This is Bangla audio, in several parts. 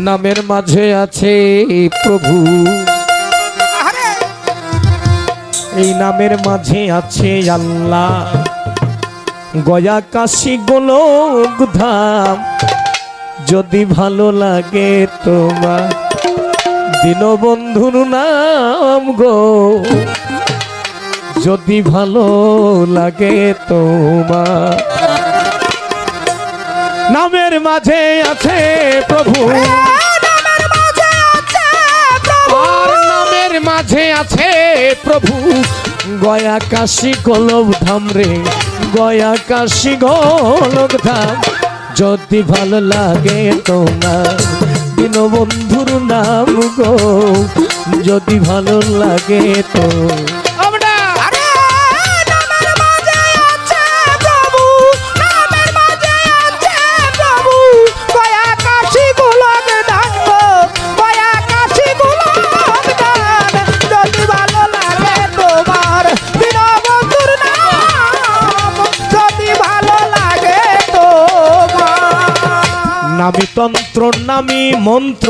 নামের মাঝে আছে প্রভু। এই নামের মাঝে আছে আল্লাহ। গয়া কাশি গোলক ধাম যদি ভালো লাগে তোমার। দীনবন্ধুর নাম গো যদি ভালো লাগে তোমার। নামের মাঝে আছে প্রভু। নামের মাঝে আছে প্রভু। আর নামের মাঝে আছে প্রভু। গয়া কাশি গোলক ধাম রে গয়া কাশি গোলক ধাম। যদি ভালো লাগে তোমার দীনবন্ধুর নাম গো। যদি ভালো লাগে তো নামি তন্ত্র নামি মন্ত্র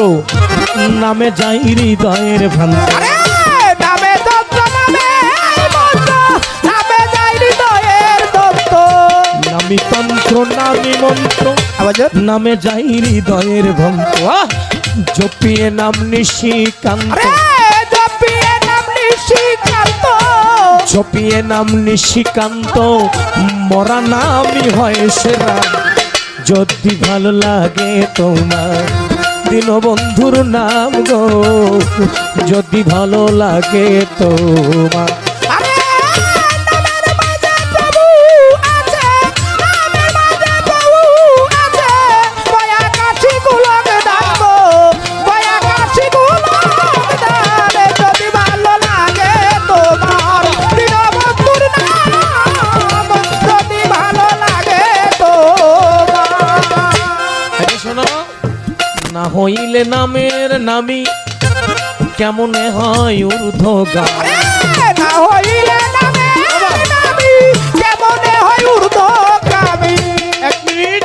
নামে যাই হৃদয়ের ভ্রান্ত। নামে দত্ত নামে মন্ত্র নামে যাই হৃদয়ের নামি তন্ত্র নামি মন্ত্র নামে যাই হৃদয়ের ভন্ত আহ! জপিয়ে নাম নিশিকান্ত। জপিয়ে নাম নিশিকান্ত। জপিয়ে নাম নিশিকান্ত মরা নামই হয় সেরা। যদি ভালো লাগে তোমার দীনবন্ধুর নাম গো যদি ভালো লাগে তোমার হইলে নামের নামি, কেমনে হয় ঊর্ধ্ব গা না হইলে নামে নামি, কেমনে ঊর্ধ্বগামী এক মিনিট।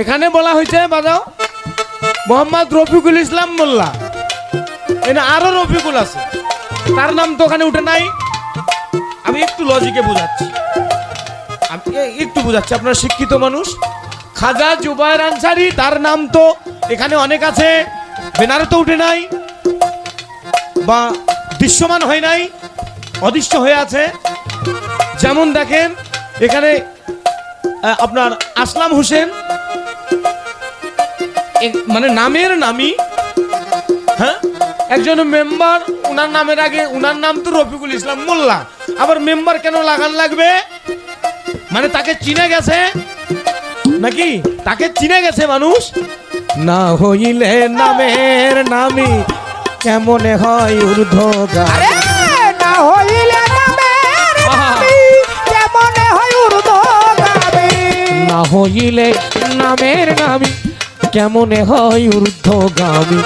এখানে বলা হয়েছে বাজাও। মোহাম্মদ রফিকুল ইসলাম মোল্লা। এখানে আরও রফিকুল আছে। তার নাম তো ওখানে উঠে নাই। আমি একটু লজিকে বোঝাচ্ছি। আমি একটু বোঝাচ্ছি, আপনার শিক্ষিত মানুষ। খাজা জুবায়ের আনসারি, তার নাম তো এখানে অনেক আছে। বেনারে তো উঠে নাই, বা দৃশ্যমান হয় নাই, অদৃশ্য হয়ে আছে। যেমন দেখেন, এখানে আপনার আসলাম হোসেন। মানে নামের নামই হ্যাঁ? একজন মেম্বার, উনার নামের আগে, উনার নাম তো রফিকুল ইসলাম মোল্লা। আবার মেম্বার কেন লাগান লাগবে? মানে তাকে চিনে গেছে? নাকি? তাকে চিনে গেছে মানুষ? না হইলে নামের নামি কেমনে হয় ঊর্ধ্ব আরে না হইলে নামের নামি কেমনে হয় ঊর্ধ্বগামী? না হইলে নামের নামি কেমনে হয় ঊর্ধ্বগামী?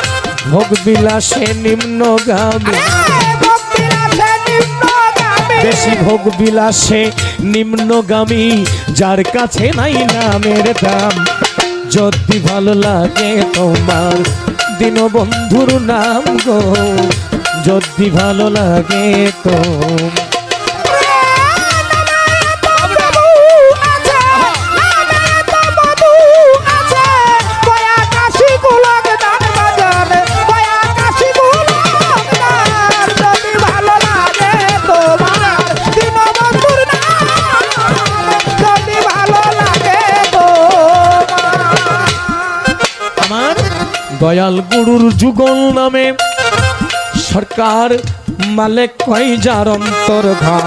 ভোগ বিলাসে নিম্নগামী বেশি ভোগ বিলাসে নিম্নগামী, যার কাছে নাই নামের দাম। যদি ভালো লাগে তোমার দিনবন্ধুর নাম গো, যদি ভালো লাগে তো দয়াল গুরুর যুগল নামে সরকার মালিক কয় যার অন্তর ঘর?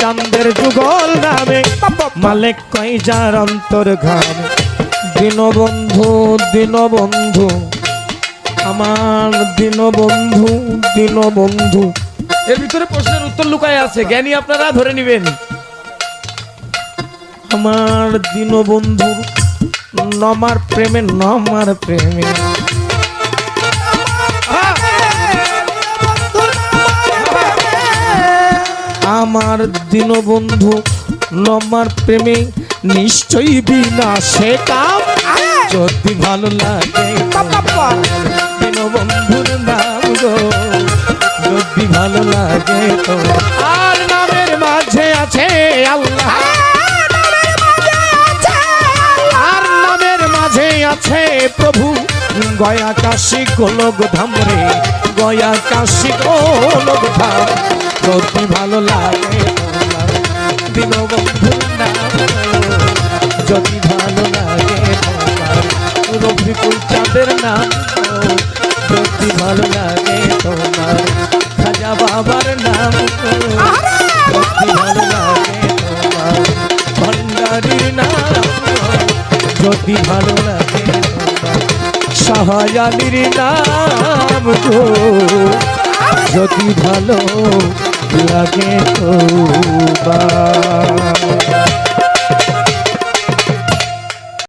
চান্দের যুগল নামে মালিক কয় যার অন্তর ঘর? দীনবন্ধু দীনবন্ধু আমার দীনবন্ধু দীনবন্ধু। এর ভিতরে প্রশ্নের উত্তর লুকায় আছে জ্ঞানী আপনারা ধরে নেবেন। আমার দীনবন্ধু নমার প্রেমে নমার প্রেমে। আমার দীনবন্ধু লম্বার প্রেমে, নিশ্চয়ই বিনা সে কাম যদি ভালো লাগে। বাবা বন্ধুর নাম গো, যদি ভালো লাগে তো। আর নামের মাঝে আছে আল্লাহ। আছে প্রভু। গয়া কাশী গোলক ধাম রে, গয়া কাশী গোলক ধাম। যদি ভালো লাগে নাম। যদি ভালো লাগে রফিকুল চাঁদের নাম। যদি ভালো লাগে তোমার খাজা বাবার নাম। যদি ভালো লাগে যদি ভালো লাগে তোমার সহায়ালির নাম গো যদি ভালো লাগে তোমার